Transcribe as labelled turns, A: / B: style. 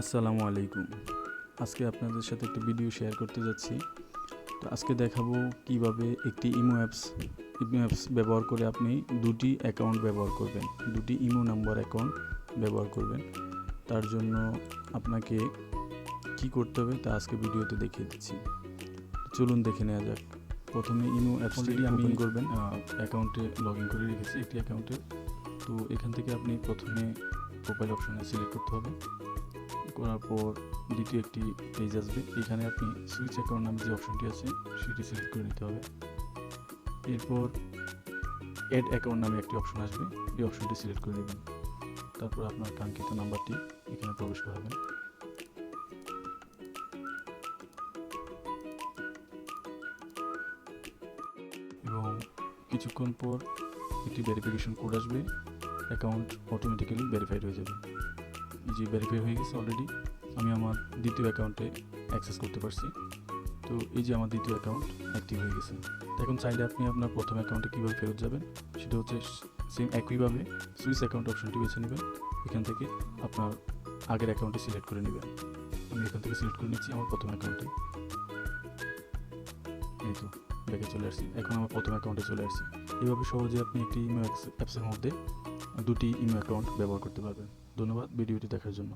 A: আসসালামু আলাইকুম। আজকে আপনাদের সাথে একটি ভিডিও শেয়ার করতে যাচ্ছি। তো আজকে দেখাবো কীভাবে একটি ইমো অ্যাপস ইমো অ্যাপস ব্যবহার করে আপনি দুটি অ্যাকাউন্ট ব্যবহার করবেন। দুটি ইমো নাম্বার অ্যাকাউন্ট ব্যবহার করবেন। তার জন্য আপনাকে কি করতে হবে তা আজকে ভিডিওতে দেখিয়ে দিচ্ছি। চলুন দেখে নেওয়া যাক। প্রথমে ইমো অ্যাপসটি আমি করবেন। অ্যাকাউন্টে লগ ইন করে রেখেছি একটি অ্যাকাউন্টে তো এখান থেকে আপনি প্রথমে প্রোফাইল অপশনে সিলেক্ট করতে হবে। করার পর দ্বিতীয় একটি পেজ আসবে। এখানে আপনি সুইচ অ্যাকাউন্ট নামে যে অপশনটি আছে, সেটি সিলেক্ট করে নিতে হবে। এরপর অ্যাড অ্যাকাউন্ট নামে একটি অপশন আসবে। এই অপশনটি সিলেক্ট করে নেবেন। তারপর আপনার কাঙ্ক্ষিত নাম্বারটি এখানে প্রবেশ করাবেন। এবং কিছুক্ষণ পর একটি ভেরিফিকেশন কোড আসবে। অ্যাকাউন্ট অটোমেটিক্যালি ভেরিফাইড হয়ে যাবে। যে ভেরিফাই হয়ে গেছে অলরেডি আমি আমার দ্বিতীয় অ্যাকাউন্টে অ্যাক্সেস করতে পারছি। তো এই যে আমার দ্বিতীয় অ্যাকাউন্ট অ্যাক্টিভ হয়ে গেছে। এখন চাইলে আপনি আপনার প্রথম অ্যাকাউন্টে কীভাবে ফেরত যাবেন, সেটা হচ্ছে সেম একইভাবে সুইস অ্যাকাউন্ট অপশনটি বেছে নেবেন। এখান থেকে আপনার আগের অ্যাকাউন্টে সিলেক্ট করে নেবেন। আমি এখান থেকে সিলেক্ট করে নিচ্ছি আমার প্রথম অ্যাকাউন্টে এই তো, ব্যাগে চলে আসছি। এখন আমার প্রথম অ্যাকাউন্টে চলে আসছি। এইভাবে সহজে আপনি একটি ইমো অ্যাপসের মধ্যে দুটি ইমো অ্যাকাউন্ট ব্যবহার করতে পারবেন। ধন্যবাদ ভিডিওটি দেখার জন্য।